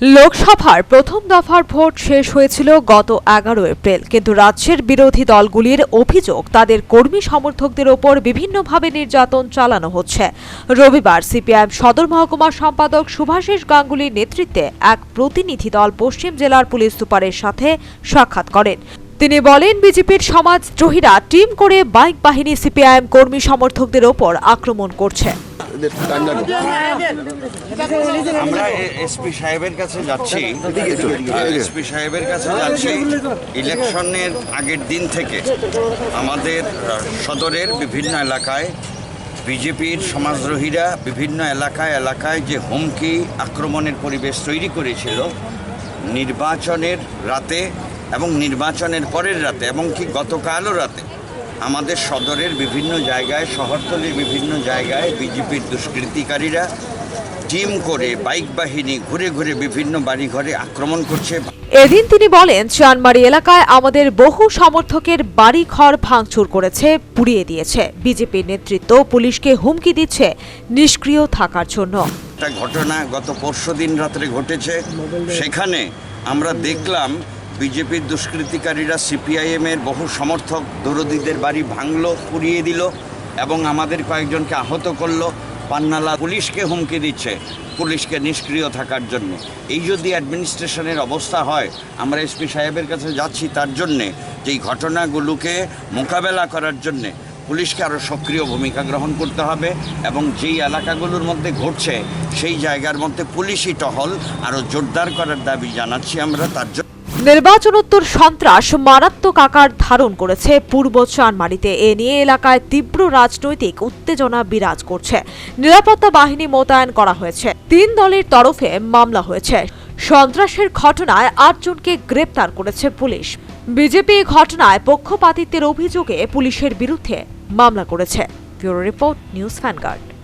লোকসভার প্রথম দফার ভোট শেষ হয়েছিল গত এগারো এপ্রিল। কিন্তু রাজ্যের বিরোধী দলগুলির অভিযোগ, তাদের কর্মী সমর্থকদের ওপর বিভিন্নভাবে নির্যাতন চালানো হচ্ছে। রবিবার সিপিআইএম সদর মহকুমা সম্পাদক শুভাশিস গাঙ্গুলির নেতৃত্বে এক প্রতিনিধি দল পশ্চিম জেলার পুলিশ সুপারের সাথে সাক্ষাৎ করেন। তিনি বলেন, বিজেপির সমাজদ্রোহীরা টিম করে বাইক বাহিনী সিপিআইএম কর্মী সমর্থকদের ওপর আক্রমণ করছে। আমরা এসপি সাহেবের কাছে যাচ্ছি। এসপি সাহেবের কাছে যাচ্ছি ইলেকশনের আগের দিন থেকে। আমাদের সদরের বিভিন্ন এলাকায়, বিজেপির সমাজদ্রোহীরা বিভিন্ন এলাকায় এলাকায় যে হুমকি, আক্রমণের পরিবেশ তৈরি করেছিল, নির্বাচনের রাতে এবং নির্বাচনের পরের রাতে এবং কি গতকালও রাতে। আমাদের সদরের বিভিন্ন জায়গায় শহরতলির বিভিন্ন জায়গায় বিজেপির দুষ্কৃতিকারীরা টিম করে বাইক বাহিনী ঘুরে ঘুরে বিভিন্ন বাড়িঘরে আক্রমণ করছে। এদিন তিনি বলেন চানমারি এলাকায় আমাদের বহু সমর্থকের বাড়ি ঘর ভাঙচুর করেছে পুড়িয়ে দিয়েছে। বিজেপির নেতৃত্ব পুলিশকে হুমকি দিচ্ছে নিষ্ক্রিয় থাকার জন্য। একটা ঘটনা গত পরশু দিন রাত্রে ঘটেছে। সেখানে আমরা দেখলাম বিজেপির দুষ্কৃতিকারীরা সিপিআইএমের বহু সমর্থক দরদিদের বাড়ি ভাঙলো, পুড়িয়ে দিল এবং আমাদের কয়েকজনকে আহত করল। পান্নালা পুলিশকে হুমকি দিচ্ছে। পুলিশকে নিষ্ক্রিয় থাকার জন্য। এই যদি অ্যাডমিনিস্ট্রেশনের অবস্থা হয়, আমরা এসপি সাহেবের কাছে যাচ্ছি তার জন্যে যে এই ঘটনাগুলোকে মোকাবেলা করার জন্যে পুলিশকে আরও সক্রিয় ভূমিকা গ্রহণ করতে হবে এবং যেই এলাকাগুলোর মধ্যে ঘটছে, সেই জায়গার মধ্যে পুলিশি টহল আরও জোরদার করার দাবি জানাচ্ছি আমরা তার জন্য। নির্বাচনোত্তর সন্ত্রাস মারাত্মক আকার ধারণ করেছে পূর্ব চানমারিতে এ নিয়ে এলাকায় তীব্র রাজনৈতিক উত্তেজনা বিরাজ করছে। নিরাপত্তা বাহিনী মোতায়েন করা হয়েছে। তিন দলের তরফে মামলা হয়েছে। সন্ত্রাসের ঘটনায় আটজনকে গ্রেপ্তার করেছে পুলিশ। বিজেপি ঘটনায় পক্ষপাতিত্বের অভিযোগে পুলিশের বিরুদ্ধে মামলা করেছে। Bureau report, news ফ্যানগার্ড।